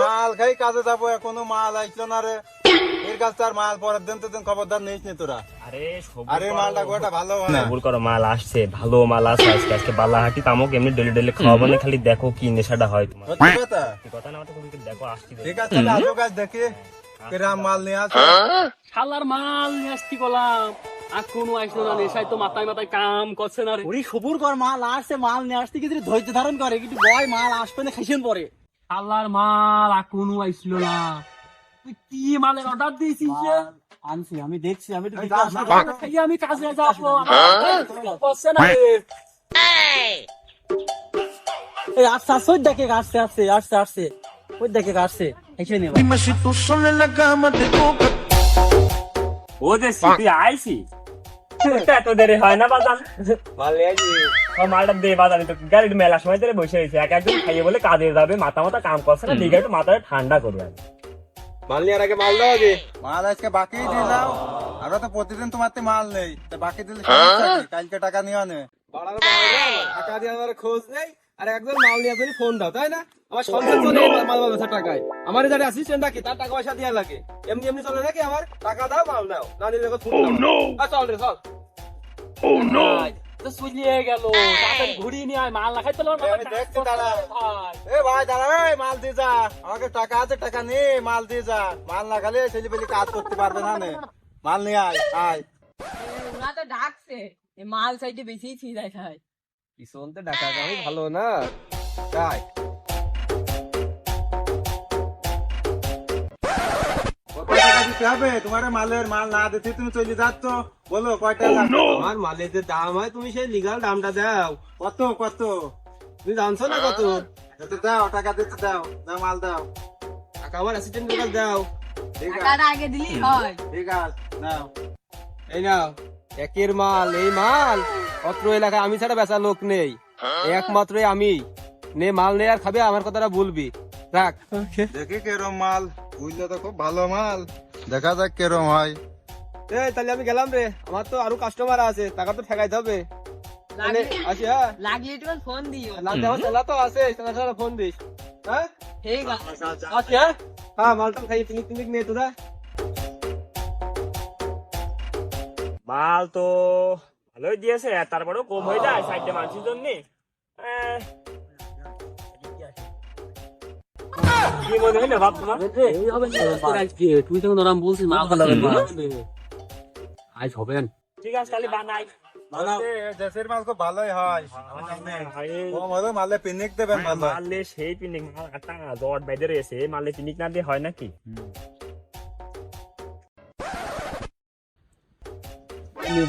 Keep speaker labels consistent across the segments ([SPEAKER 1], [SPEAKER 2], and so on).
[SPEAKER 1] মাল খাই কাজে যাব এখনও মাল আইছো না রে। এর কাছে তার মাল পরের দিন তো দিন খবরদার নিস নি তোরা।
[SPEAKER 2] আরে
[SPEAKER 1] আরে মালটা গোটা ভালো না
[SPEAKER 2] সবুর করো মাল আসছে ভালো মাল আসছে আজকে আজকে বালাহাটি তামুক এমনি ডেলি ডেলি খাওয়াবো না খালি দেখো কি নেশাটা হয় তোমার।
[SPEAKER 1] কথা?
[SPEAKER 2] কথা না মাথা দেখো আসছি
[SPEAKER 1] ঠিক আছে তাহলে আসো কাজ দেখি। কিরাম মাল নিয়ে আসো।
[SPEAKER 3] শালার মাল নিয়ে আসছি গলাম। আর কোনো আইসলো না নেশায় তো মাথায় মাথায় কাম করছে না রে।
[SPEAKER 4] ওরে সবুর কর মাল আসছে মাল নিয়ে আসতে কিন্তু ধৈর্য ধারণ করে কিন্তু বয় মাল আসবে না খাইছেন পরে।
[SPEAKER 3] শালার মাল আর কোনো আইসলো না। তুই কি মালের অর্ডার দিয়েছিস যে?
[SPEAKER 4] আনছি আমি দেখছি আমি
[SPEAKER 3] আমি কাজে যাব। না
[SPEAKER 4] এই। আসছে আসছে ওই দেখে আসছে আসছে আসছে আসছে। ওই দেখে আসছে খাইছে নে
[SPEAKER 2] ও যে সিটি আইছি এত দেরি হয় না বাজান?
[SPEAKER 1] মাল নিয়ে
[SPEAKER 2] মালটা দে বাজান তো গাড়ির মেলার সময় ধরে বসে রয়েছে। এক একজন খাইয়ে বলে কাজে যাবে মাথা মাথা কাম করছে না দিকে একটু মাথাটা ঠান্ডা করবে। আর
[SPEAKER 1] মাল নেওয়ার আগে মাল দাও আগে। মাল আজকে বাকি দিয়ে দাও। আমরা তো প্রতিদিন তোমার তো মাল নেই। তো বাকি দিলে কালকে টাকা নিয়ে আনে
[SPEAKER 5] টাকা দিয়ে আমার খোঁজ নেই। আর একজন মাল নিয়ে আসলে ফোন দাও তাই না? আমার সংসার চলে মাল মাল টাকায়। আমার যারা অ্যাসিস্ট্যান্ট নাকি তার টাকা পয়সা দেওয়া লাগে। এমনি এমনি চলে নাকি আমার টাকা দাও মাল দাও। না নিলে ফোন দাও। আচ্ছা, চল রে চল।
[SPEAKER 3] ভাই, তো সুলিয়ে গেল। তাড়াতাড়ি ঘুরিয়ে নিয়ে আয় মাল না খাইতে পারল না,
[SPEAKER 1] আমি দেখছি দাঁড়া। এ ভাই দাঁড়া এই মাল দিয়ে যা। আমাকে টাকা আছে টাকা নে মাল দিয়ে যা। মাল না খালে ছেলে পেলে কাজ করতে পারবে না মাল নিয়ে আয় আয়।
[SPEAKER 6] ওরা তো ডাকছে। এই মাল সাইডে বেশি ছিঁড়াই খায়।
[SPEAKER 5] পিছন তো টাকা কামি ভালো না। তাই।
[SPEAKER 1] কত টাকা দিতে হবে? তোমার মালের মাল না দিতে তুমি চলে যাচ্ছ। বলো কয়টা
[SPEAKER 5] আমার মালের যে দাম হয় তুমি সেই লিগাল দামটা দাও।
[SPEAKER 1] কত কত?
[SPEAKER 5] তুমি জানছো না কত?
[SPEAKER 1] এত দাও টাকা দিতে দাও দাও মাল দাও।
[SPEAKER 5] টাকা আমার অ্যাসিস্ট্যান্ট লিগাল দাও।
[SPEAKER 1] ঠিক আছে।
[SPEAKER 6] আগে দিলেই হয়।
[SPEAKER 1] ঠিক আছে নাও
[SPEAKER 5] এই নাও একের মাল এই মাল। অত্র এলাকায় আমি ছাড়া বেচা লোক নেই। একমাত্র আমি। নে মাল নে আর খাবে আমার কথাটা বলবি। রাখ
[SPEAKER 1] দেখি কেরম মাল। বুঝলে তো খুব ভালো মাল। দেখা যাক কেরম হয়।
[SPEAKER 5] এই তাহলে আমি গেলাম রে। আমার তো আরও কাস্টমার আছে টাকা তো ঠেকাইতে হবে। আসি হ্যাঁ?
[SPEAKER 6] লাগলে একটু ফোন দিও।
[SPEAKER 5] লাগতে আমার চেলা তো আছে চেলা চেলা ফোন দিস। হ্যাঁ?
[SPEAKER 6] ঠিক আছে।
[SPEAKER 5] আসি হ্যাঁ? হ্যাঁ মালটা খাই পিনিক পিনিক নে তোরা।
[SPEAKER 2] মাল তো ভালোই দিয়েছে আর তারপরেও কম হয়ে যায় সাইডে মানুষের জন্য। কি মনে হয় না ভাব তোমার?
[SPEAKER 3] এই হবে না, তোর আজকে তুই তখন ওরম বলছিস মাল ভালো হবে না। আজ হবে
[SPEAKER 2] ঠিক আছে বানাই
[SPEAKER 1] দেশের মাল খুব ভালোই হয়। মালে পিনিক দেবেন
[SPEAKER 2] সেই জট বাইদে রয়েছে না দিয়ে হয় নাকি?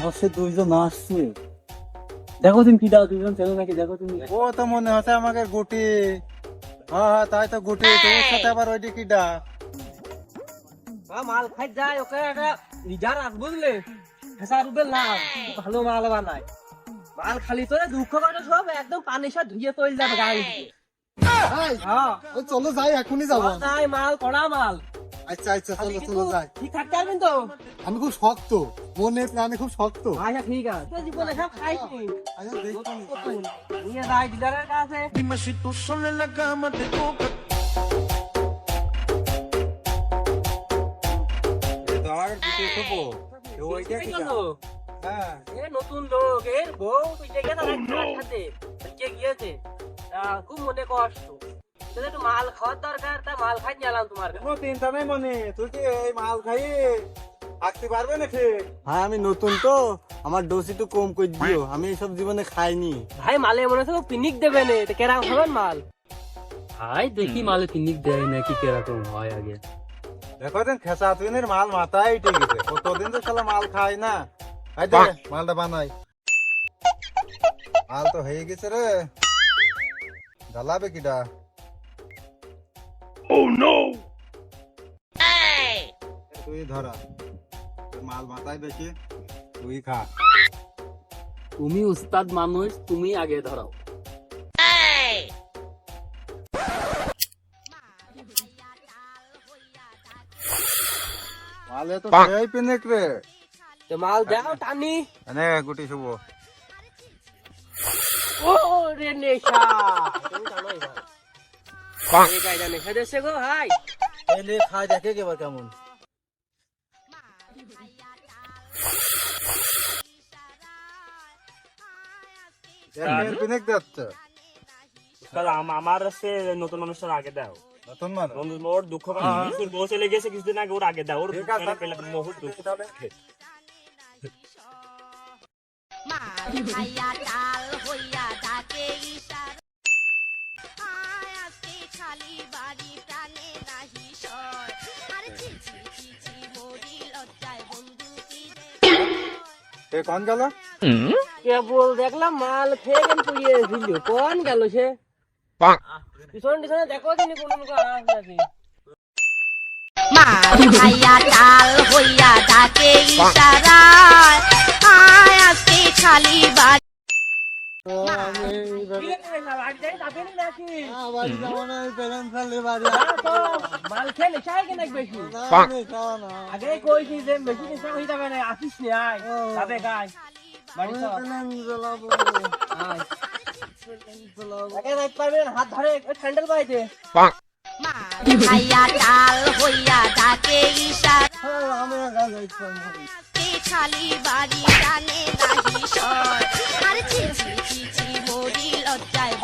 [SPEAKER 4] বসে দুইজন আসছে। দেখো তুমি কি দাও দুইজন চেনো নাকি? দেখো তুমি।
[SPEAKER 1] ও তো মনে হচ্ছে আমাকে গুটি। হ্যাঁ হ্যাঁ তাই তো গুটি। তোর সাথে আবার ওইটি কিটা
[SPEAKER 4] মাল খাই যায় ওকে একটা লিডার আস বুঝলে? হেসা রুবেল না ভালো মাল বানায়। মাল খালি তোরে দুঃখ করে সব একদম পানি সব ধুয়ে তৈল যাবে গাড়ি দিয়ে হ্যাঁ।
[SPEAKER 1] চলো যাই এখনই যাব।
[SPEAKER 4] তাই মাল কড়া মাল।
[SPEAKER 1] আচ্ছা আচ্ছা চলো চলো যাই।
[SPEAKER 4] ঠিক থাকতে পারবেন তো?
[SPEAKER 1] আমি খুব শক্ত। মনে প্রাণে খুব শক্ত।
[SPEAKER 4] আচ্ছা ঠিক আছে। তুই জীবনে সব খাইছি
[SPEAKER 1] আচ্ছা দেখো।
[SPEAKER 4] নিয়ে যাই ডিলারের কাছে। এই
[SPEAKER 1] কিটা
[SPEAKER 4] তো।
[SPEAKER 1] হ্যাঁ।
[SPEAKER 4] এ নতুন লোক এর বউ তুই দেখে না সাথে গিয়েছে খুব মনে কষ্ট। একটু মাল খাওয়ার দরকার তা মাল খাই তোমার।
[SPEAKER 1] কোনো চিন্তা নেই মনে তুই কি এই মাল খাই থাকতে পারবে না ঠিক হ্যাঁ আমি নতুন তো আমার ডোজ একটু কম করে দিও আমি এইসব জীবনে খাইনি।
[SPEAKER 4] ভাই মালে মনে হচ্ছে পিনিক দেবে নে কেরাম খাবেন মাল?
[SPEAKER 3] ভাই দেখি মালে পিনিক দেয় নাকি কীরকম হয় আগে।
[SPEAKER 1] দেখো দিন খেসা তুইনের মাল মাথায় উঠে গেছে কতদিন তো শালা মাল খাই না। এই দে মালটা বানাই। মাল তো হয়ে গেছে রে। জ্বালাবে কিটা তুই ধরা। তোর মাল মাথায় বেশি তুই খা।
[SPEAKER 3] তুমি উস্তাদ মানুষ তুমি আগে ধরাও।
[SPEAKER 1] মালে তো সেই পিনিক রে।
[SPEAKER 4] তো মাল দাও টানি।
[SPEAKER 1] এনে গুটি শুভ
[SPEAKER 4] ও রে নেশা। তুমি জানোই ভাই। এই কায়দা নেশা দেশে গো ভাই
[SPEAKER 1] এলে খায় দেখে এবার কেমন
[SPEAKER 2] আমার সে নতুন মানুষটার আগে দাও।
[SPEAKER 1] নতুন মানুষ
[SPEAKER 2] ওর দুঃখ কিছুর বউ চলে গেছে কিছুদিন আগে ওর আগে দাও। ওর
[SPEAKER 1] আছে।
[SPEAKER 2] দুঃখ।
[SPEAKER 1] এ কোন গেল?
[SPEAKER 4] কেবল দেখলাম মাল খেয়ে কেন পুড়িয়ে দিল কোন গেল সে? পিছন পিছনে দেখো তিনি কোন মুখ আস নাকি
[SPEAKER 7] মাল খাইয়া ডাল
[SPEAKER 4] হাত ধরে হ্যান্ডেল
[SPEAKER 7] বাইতে ভাইয়া চাল হইয়া খালি বাড়ি জানে আর লজ্জায়